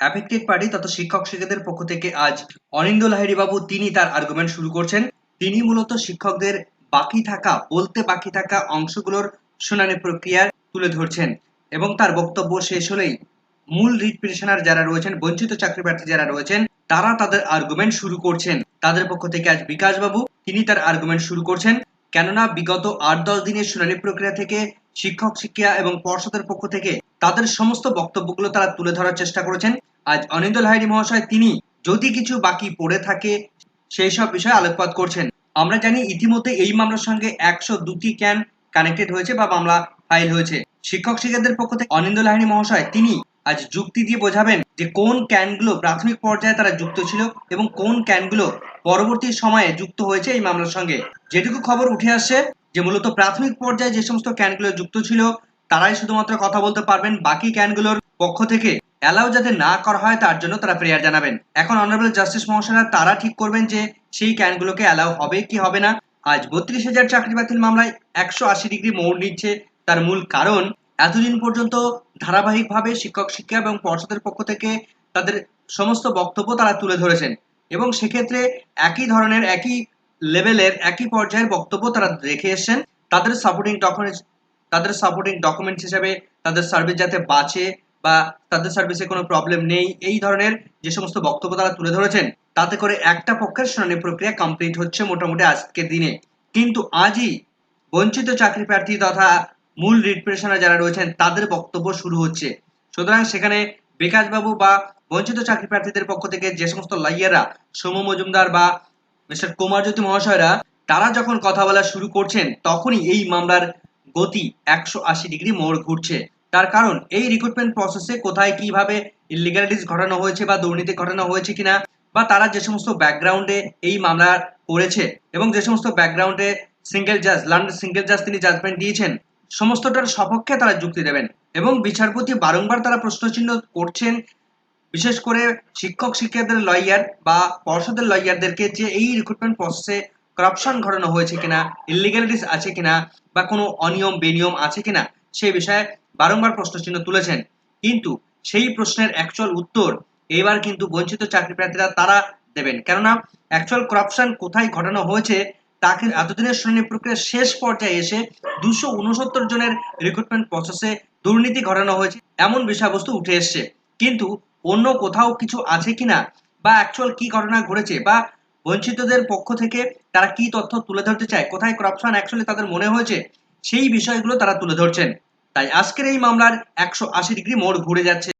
Affected party তথা শিক্ষক শিক্ষকদের পক্ষ থেকে আজ অনিন্দ লাহিড়ী বাবু তিনি তার আর্গুমেন্ট শুরু করছেন। তিনি মূলত শিক্ষকদের বাকি থাকা, বলতে বাকি থাকা অংশগুলোর শুনানি প্রক্রিয়া তুলে ধরছেন এবং তার বক্তব্য শেষ হলেই মূল রিট পিটিশনার যারা রয়েছেন, বঞ্চিত চাকরি প্রার্থী যারা রয়েছেন, তারা তাদের আর্গুমেন্ট শুরু করছেন। তাদের পক্ষ থেকে আজ বিকাশ বাবু তিনি তার আর্গুমেন্ট শুরু করছেন। কেননা বিগত আট দশ দিনের শুনানি প্রক্রিয়া থেকে শিক্ষক শিক্ষিকা এবং পর্ষদের পক্ষ থেকে তাদের সমস্ত বক্তব্যগুলো তারা তুলে ধরার চেষ্টা করেছেন। আজ অনিন্দ লাহিড়ী মহাশয়, তিনি যদি কিছু বাকি পড়ে থাকে, সেই সব বিষয়ে আলোকপাত করছেন। আমরা জানি ইতিমধ্যে এই মামলার সঙ্গে একশো দুটি ক্যান কানেক্টেড হয়েছে বা মামলা ফাইল হয়েছে। শিক্ষক শিক্ষকদের পক্ষ থেকে অনিন্দ লাহিড়ী মহাশয়, তিনি আজ যুক্তি দিয়ে বোঝাবেন যে কোন ক্যানগুলো প্রাথমিক পর্যায়ে তারা যুক্ত ছিল এবং কোন ক্যানগুলো পরবর্তী সময়ে যুক্ত হয়েছে এই মামলার সঙ্গে। যেটুকু খবর উঠে আসছে যে মূলত প্রাথমিক পর্যায়ে যে সমস্ত ক্যানগুলো যুক্ত ছিল, তারাই শুধুমাত্র কথা বলতে পারবেন বাকি ক্যানগুলোর পক্ষ থেকে। অ্যালাউ যাতে না করা হয় তার জন্য তারা প্রেয়ার জানাবেন। এখন অনারেবল জাস্টিস মহাশয়রা, তারা ঠিক করবেন যে সেই ক্যানগুলোকে অ্যালাউ হবে কি হবে না। আজ বত্রিশ হাজার চাকরি বাতিল মামলায় একশো আশি ডিগ্রি মোড় নিচ্ছে তার মূল কারণ, এতদিন পর্যন্ত ধারাবাহিকভাবে শিক্ষক শিক্ষা এবং পর্ষদের পক্ষ থেকে তাদের সমস্ত বক্তব্য তারা তুলে ধরেছেন এবং সেক্ষেত্রে একই ধরনের, একই লেভেলের একই পর্যায়ের বক্তব্য তারা রেখে এসেছেন। তাদের সাপোর্টিং ডকুমেন্টস তাদের সাপোর্টিং ডকুমেন্টস হিসেবে তাদের সার্ভিস যাতে বাঁচে বা তাদের সার্ভিসে কোনো প্রবলেম নেই, এই ধরনের যে সমস্ত বক্তব্য তারা তুলে ধরেছেন, তাতে করে একটা পক্ষের শুনানি প্রক্রিয়া কমপ্লিট হচ্ছে মোটামুটি আজকের দিনে। কিন্তু আজই বঞ্চিত চাকরি প্রার্থী তথা মূল রিপ্রেশনার যারা রয়েছেন, তাদের বক্তব্য শুরু হচ্ছে। সুতরাং সেখানে বিকাশবাবু বা বঞ্চিত চাকরি প্রার্থীদের পক্ষ থেকে যে সমস্ত লাইয়াররা সৌম মজুমদার বা মিস্টার কুমারজ্যোতি মহাশয়রা, তারা যখন কথা বলা শুরু করছেন, তখনই এই মামলার গতি একশো আশি ডিগ্রি মোড় ঘুরছে। তার কারণ, এই রিক্রুটমেন্ট প্রসেসে কোথায় কীভাবে ইলিগালিটিস ঘটানো হয়েছে বা দুর্নীতি ঘটানো হয়েছে কিনা, বা তারা যে সমস্ত ব্যাকগ্রাউন্ডে এই মামলা করেছে এবং যে সমস্ত ব্যাকগ্রাউন্ডে সিঙ্গেল জাজ লন্ডন সিঙ্গেল জাজ তিনি জাজমেন্ট দিয়েছেন, সমস্তটার সপক্ষে তারা যুক্তি দেবেন এবং বিচারপতি বারংবার তারা প্রশ্নচিহ্ন করছেন, বিশেষ করে শিক্ষক শিক্ষকদের লয়ার বা পর্ষদের লয়ারদেরকে যে এই রিক্রুটমেন্ট প্রসেসে করাপশন ঘটানো হয়েছে কিনা ইলিগালিটিস আছে কিনা, বা কোনো অনিয়ম বেনিয়ম আছে কিনা সেই বিষয়ে বারংবার প্রশ্নচিহ্ন তুলেছেন। কিন্তু সেই প্রশ্নের অ্যাকচুয়াল উত্তর এবার কিন্তু বঞ্চিত চাকরি প্রার্থীরা তারা দেবেন। কেননা অ্যাকচুয়াল করাপশন কোথায় ঘটানো হয়েছে তাকে এতদিনের শুনানি প্রক্রিয়া শেষ পর্যায়ে এসে দুশো উনসত্তর জনের রিক্রুটমেন্ট প্রসেসে দুর্নীতি ঘটানো হয়েছে, এমন বিষয়বস্তু উঠে এসছে। কিন্তু অন্য কোথাও কিছু আছে কিনা বা অ্যাকচুয়াল কি ঘটনা ঘটেছে বা বঞ্চিতদের পক্ষ থেকে তারা কি তথ্য তুলে ধরতে চায়, কোথায় করাপশন অ্যাকচুয়ালি তাদের মনে হয়েছে, সেই বিষয়গুলো তারা তুলে ধরছেন। তাই আজকের এই মামলার একশো আশি ডিগ্রি মোড় ঘুরে যাচ্ছে